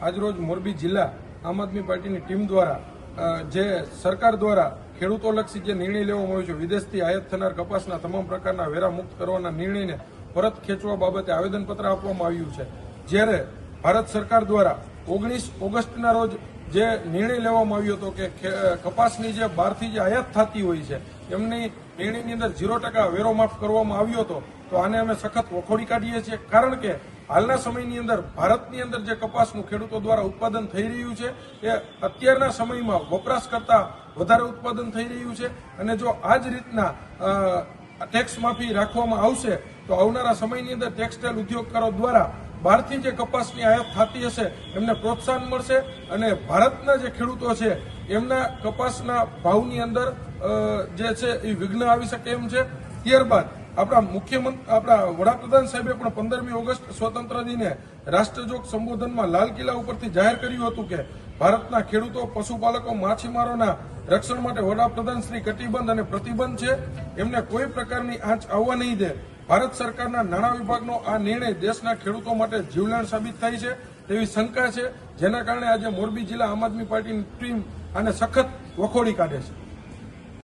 આજરોજ મોરબી જિલ્લા આમ આદમી પાર્ટીની ટીમ દ્વારા જે સરકાર દ્વારા ખેડૂતોલક્ષી જે નિર્ણય લેવામાં આવ્યો છે, વિદેશથી આયાત થનાર કપાસના તમામ પ્રકારના વેરા મુક્ત કરવાના નિર્ણયને પરત ખેંચવા બાબતે આવેદનપત્ર આપવામાં આવ્યું છે. જ્યારે ભારત સરકાર દ્વારા ઓગણીસ ઓગસ્ટના રોજ જે નિર્ણય લેવામાં આવ્યો હતો કે કપાસની જે બહારથી જે આયાત થતી હોય છે, એમની નિર્ણયની અંદર ઝીરો ટકા વેરો માફ કરવામાં આવ્યો હતો, તો આને અમે સખત વખોડી કાઢીએ છીએ. કારણ કે હાલના સમયની અંદર ભારતની અંદર જે કપાસનું ખેડૂતો દ્વારા ઉત્પાદન થઈ રહ્યું છે, એ અત્યારના સમયમાં વપરાશ કરતાં વધારે ઉત્પાદન થઈ રહ્યું છે અને જો આ જ રીતના ટેક્સ માફી રાખવામાં આવશે, તો આવનારા સમયની અંદર ટેક્સટાઇલ ઉદ્યોગકારો દ્વારા બહારથી જે કપાસની આયાત થતી હશે, એમને પ્રોત્સાહન મળશે અને ભારતના જે ખેડૂતો છે, એમના કપાસના ભાવની અંદર જે છે એ વિઘ્ન આવી શકે એમ છે. ત્યારબાદ આપણા મુખ્યમંત્રી, આપણા વડાપ્રધાન સાહેબે પણ પંદરમી ઓગસ્ટ સ્વતંત્ર દિને રાષ્ટ્રજોગ સંબોધનમાં લાલ કિલ્લા ઉપરથી જાહેર કર્યું હતું કે ભારતના ખેડૂતો, પશુપાલકો, માછીમારોના રક્ષણ માટે વડાપ્રધાન શ્રી કટિબંધ અને પ્રતિબંધ છે. એમને કોઈ પ્રકારની આંચ આવવા નહીં દે. ભારત સરકારના નાણાં વિભાગનો આ નિર્ણય દેશના ખેડૂતો માટે જીવલેણ સાબિત થાય છે તેવી શંકા છે, જેના કારણે આજે મોરબી જિલ્લા આમ આદમી પાર્ટીની ટીમ આને સખત વખોડી કાઢે છે.